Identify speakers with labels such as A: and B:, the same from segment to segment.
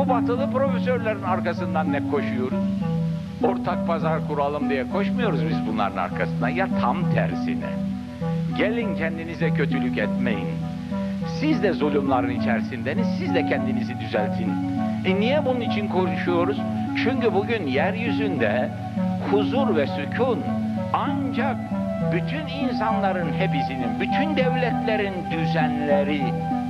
A: Bu batılı profesörlerin arkasından ne koşuyoruz? Ortak pazar kuralım diye koşmuyoruz biz bunların arkasından. Ya tam tersine. Gelin kendinize kötülük etmeyin. Siz de zulümlerin içerisindeniz, siz de kendinizi düzeltin. E niye bunun için konuşuyoruz? Çünkü bugün yeryüzünde huzur ve sükun ancak bütün insanların hepsinin, bütün devletlerin düzenleri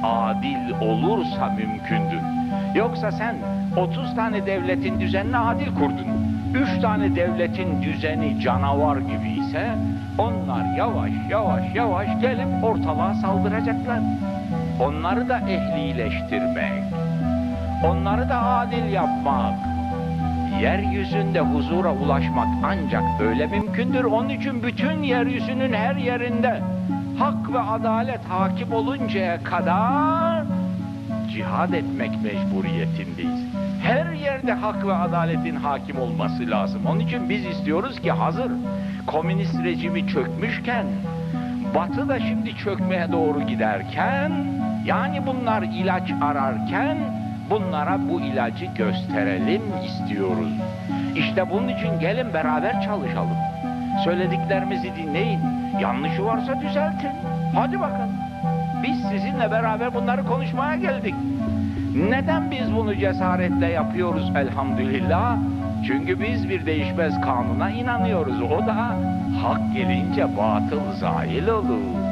A: adil olursa mümkündür. Yoksa sen 30 tane devletin düzenini adil kurdun. 3 tane devletin düzeni canavar gibi ise onlar yavaş yavaş yavaş gelip ortalığa saldıracaklar. Onları da ehlileştirmek, onları da adil yapmak, yeryüzünde huzura ulaşmak ancak öyle mümkündür. Onun için bütün yeryüzünün her yerinde hak ve adalet hakim oluncaya kadar cihad etmek mecburiyetindeyiz. Her yerde hak ve adaletin hakim olması lazım. Onun için biz istiyoruz ki hazır komünist rejimi çökmüşken Batı da şimdi çökmeye doğru giderken yani bunlar ilaç ararken bunlara bu ilacı gösterelim istiyoruz. İşte bunun için gelin beraber çalışalım. Söylediklerimizi dinleyin. Yanlışı varsa düzeltin. Hadi bakalım. Biz sizinle beraber bunları konuşmaya geldik. Neden biz bunu cesaretle yapıyoruz elhamdülillah? Çünkü biz bir değişmez kanuna inanıyoruz. O da hak gelince batıl zail olur.